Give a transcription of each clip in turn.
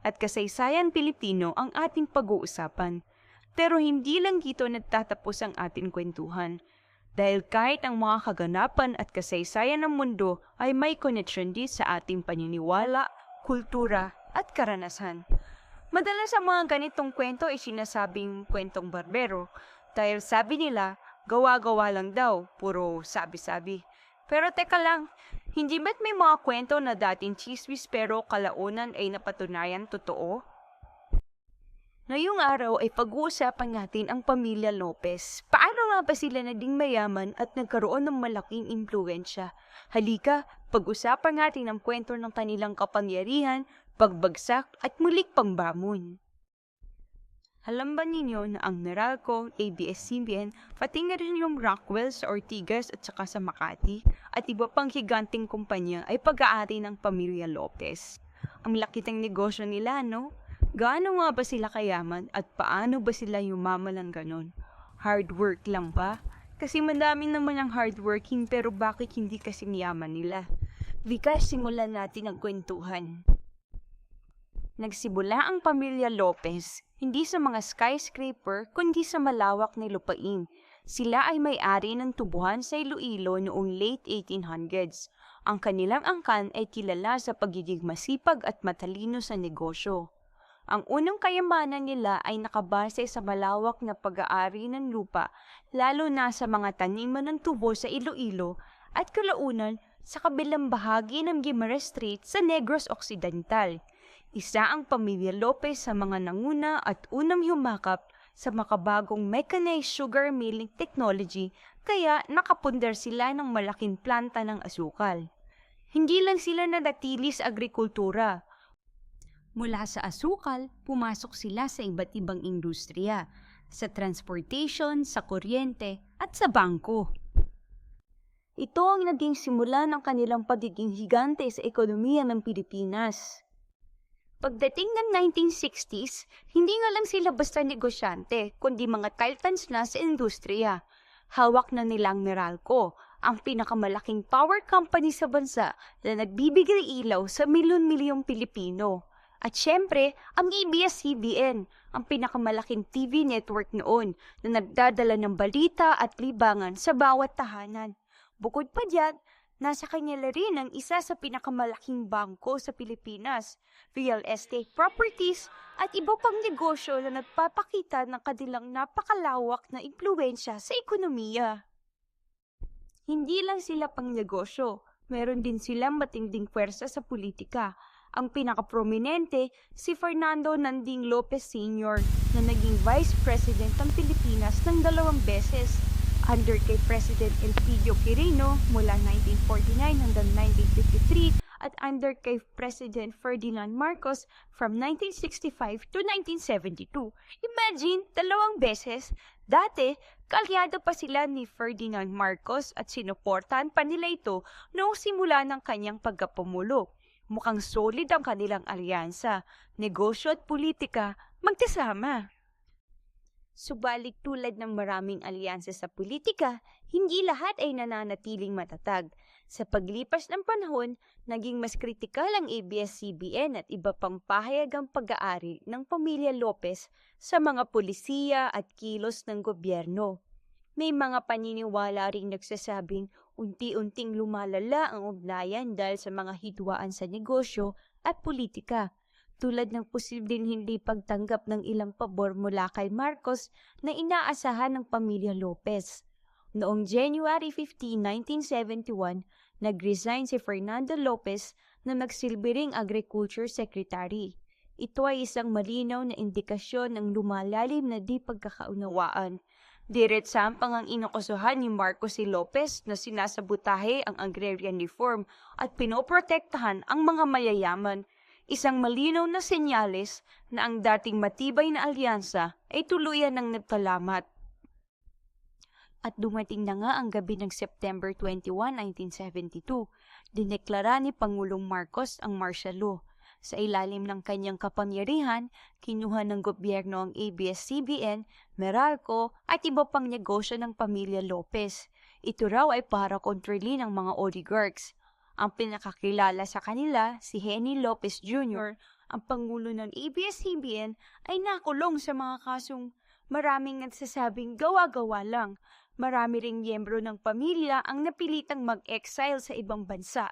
at kasaysayan Pilipino ang ating pag-uusapan. Pero hindi lang dito nagtatapos ang ating kwentuhan. Dahil kahit ang mga kaganapan at kasaysayan ng mundo ay may connection din sa ating paniniwala, kultura at karanasan. Madalas ang mga ganitong kwento ay sinasabing kwentong barbero dahil sabi nila, gawa-gawa lang daw, puro sabi-sabi. Pero teka lang, hindi ba't may mga kwento na dating chismis pero kalaunan ay napatunayan totoo? Ngayong araw ay pag-uusapan natin ang pamilya Lopez. Paano nga ba sila naging mayaman at nagkaroon ng malaking impluensya? Halika, pag-usapan natin ang kwento ng kanilang kapangyarihan, pagbagsak at mulik pangbamon. Alam ba ninyo na ang Meralco, ABS-CBN, pati na rin yung Rockwell sa Ortigas at saka sa Makati, at iba pang higanting kumpanya ay pag-aari ng pamilya Lopez. Ang laki ng negosyo nila, no? Gaano nga ba sila kayaman at paano ba sila yumaman ng ganon? Hard work lang ba? Kasi madami naman ang hardworking pero bakit hindi kasing yaman nila? Vika, simulan natin ang kwentuhan. Nagsimula ang pamilya Lopez hindi sa mga skyscraper kundi sa malawak na lupain. Sila ay may-ari ng tubuhan sa Iloilo noong late 1800s. Ang kanilang angkan ay kilala sa pagiging masipag at matalino sa negosyo. Ang unang kayamanan nila ay nakabase sa malawak na pag-aari ng lupa, lalo na sa mga taniman ng tubo sa Iloilo at kalaunan sa kabilang bahagi ng Guimaras Strait sa Negros Occidental. Isa ang pamilya Lopez sa mga nanguna at unang humakap sa makabagong mechanized sugar milling technology kaya nakapundar sila ng malaking planta ng asukal. Hindi lang sila nadatili sa agrikultura. Mula sa asukal, pumasok sila sa iba't ibang industriya, sa transportation, sa kuryente, at sa bangko. Ito ang naging simula ng kanilang pagiging higante sa ekonomiya ng Pilipinas. Pagdating ng 1960s, hindi nga lang sila basta negosyante, kundi mga titans na sa industriya. Hawak na nilang Meralco, ang pinakamalaking power company sa bansa na nagbibigay ilaw sa milyon-milyong Pilipino. At syempre, ang ABS-CBN, ang pinakamalaking TV network noon na nagdadala ng balita at libangan sa bawat tahanan. Bukod pa dyan, Nasa kanya rin ang isa sa pinakamalaking bangko sa Pilipinas, real estate properties at iba pang negosyo na nagpapakita ng kanilang napakalawak na impluensya sa ekonomiya. Hindi lang sila pang negosyo, meron din silang matinding pwersa sa politika. Ang pinakaprominente, si Fernando Nanding Lopez Sr. na naging Vice President ng Pilipinas ng dalawang beses under kay President Elpidio Quirino mula 1949 hanggang 1953 at under kay President Ferdinand Marcos from 1965 to 1972. Imagine, dalawang beses. Dati, kalyado pa sila ni Ferdinand Marcos at sinuportahan pa nila ito noong simula ng kanyang pagkapumulo. Mukhang solid ang kanilang alyansa. Negosyo at politika magkasama. Subalit tulad ng maraming alyansa sa politika, hindi lahat ay nananatiling matatag. Sa paglipas ng panahon, naging mas kritikal ang ABS-CBN at iba pang pahayagang pag-aari ng pamilya Lopez sa mga polisiya at kilos ng gobyerno. May mga paniniwala ring nagsasabing unti-unting lumalala ang ugnayan dahil sa mga hidwaan sa negosyo at politika tulad ng posibleng hindi pagtanggap ng ilang pabor mula kay Marcos na inaasahan ng pamilya Lopez. Noong January 15, 1971, nag-resign si Fernando Lopez na magsilbi ring Agriculture Secretary. Ito ay isang malinaw na indikasyon ng lumalalim na di pagkakaunawaan. Diretsampang ang inukusuhan ni Marcos si Lopez na sinasabutahe ang agrarian reform at pinoprotektahan ang mga mayayaman Isang malinaw na senyales na ang dating matibay na alyansa ay tuluyan ng nagkalamat. At dumating na nga ang gabi ng September 21, 1972. Dineklara ni Pangulong Marcos ang martial law. Sa ilalim ng kanyang kapangyarihan, kinuha ng gobyerno ang ABS-CBN, Meralco at iba pang negosyo ng pamilya Lopez. Ito raw ay para kontrolin ng mga oligarchs. Ang pinakakilala sa kanila, si Henny Lopez Jr., ang pangulo ng ABS-CBN, ay nakulong sa mga kasong maraming nagsasabing gawa-gawa lang. Marami ring miyembro ng pamilya ang napilitang mag-exile sa ibang bansa.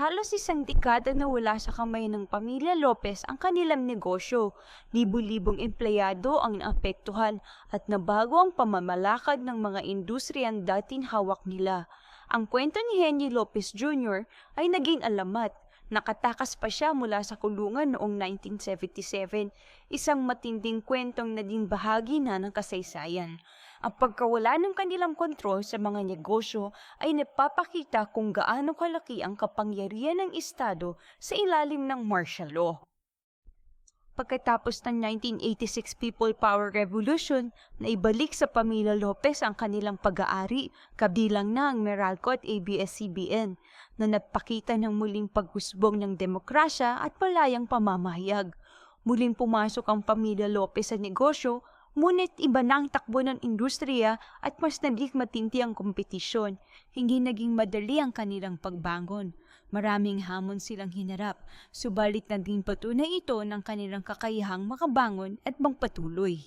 Halos isang dekada na wala sa kamay ng pamilya Lopez ang kanilang negosyo. Libu-libong empleyado ang naapektuhan at nabago ang pamamalakad ng mga industriyang dating hawak nila. Ang kwento ni Henry Lopez Jr. ay naging alamat. Nakatakas pa siya mula sa kulungan noong 1977, isang matinding kwentong naging bahagi na ng kasaysayan. Ang pagkawala ng kanilang kontrol sa mga negosyo ay napapakita kung gaano kalaki ang kapangyarihan ng Estado sa ilalim ng martial law. Pagkatapos ng 1986 People Power Revolution, na ibalik sa pamilya Lopez ang kanilang pag-aari, kabilang na ang Meralco at ABS-CBN, na nagpakita ng muling paghusbong ng demokrasya at palayang pamamahayag. Muling pumasok ang pamilya Lopez sa negosyo Ngunit iba na ang takbo ng industriya at mas naging matindi ang kompetisyon. Hindi naging madali ang kanilang pagbangon. Maraming hamon silang hinarap, subalit naging patunay ito ng kanilang kakayahang makabangon at magpatuloy.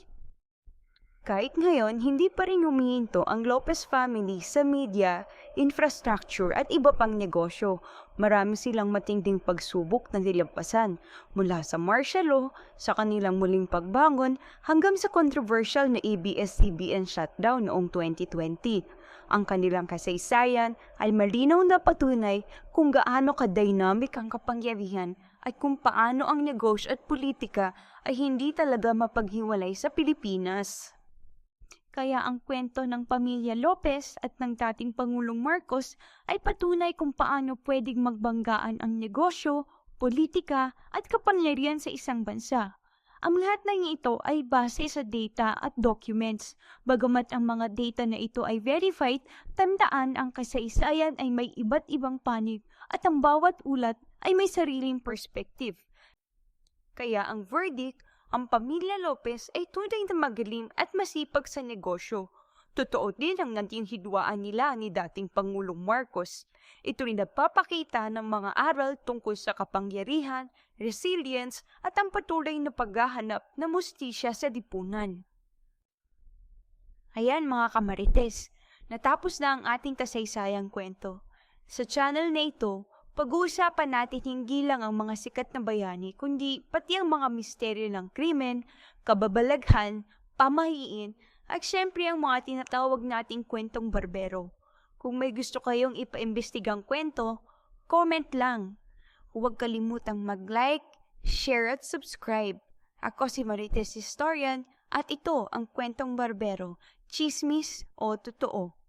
Kahit ngayon, hindi pa rin humihinto ang Lopez family sa media, infrastructure at iba pang negosyo. Marami silang matinding pagsubok na nilampasan mula sa martial law, sa kanilang muling pagbangon, hanggang sa controversial na ABS-CBN shutdown noong 2020. Ang kanilang kasaysayan ay malinaw na patunay kung gaano ka-dynamic ang kapangyarihan at kung paano ang negosyo at politika ay hindi talaga mapaghiwalay sa Pilipinas. Kaya ang kwento ng pamilya Lopez at ng dating Pangulong Marcos ay patunay kung paano pwedeng magbanggaan ang negosyo, politika at kapangyarihan sa isang bansa. Ang lahat ng ito ay base sa data at documents. Bagamat ang mga data na ito ay verified, tandaan ang kasaysayan ay may iba't ibang panig at ang bawat ulat ay may sariling perspective. Kaya ang verdict ang pamilya Lopez ay tunay na magaling at masipag sa negosyo. Totoo din ang naging hidwaan nila ni dating Pangulong Marcos. Ito rin nagpapakita ng mga aral tungkol sa kapangyarihan, resilience at ang patuloy na paghahanap ng mustisya sa dipunan. Ayan mga kamarites, natapos na ang ating kasaysayang kwento. Sa channel na ito, pag-uusapan natin hindi lang ang mga sikat na bayani, kundi pati ang mga misteryo ng krimen, kababalaghan, pamahiin, at syempre ang mga tinatawag nating kwentong barbero. Kung may gusto kayong ipaimbestigang kwento, comment lang. Huwag kalimutang mag-like, share at subscribe. Ako si Marites Historian at ito ang kwentong barbero, chismis o totoo.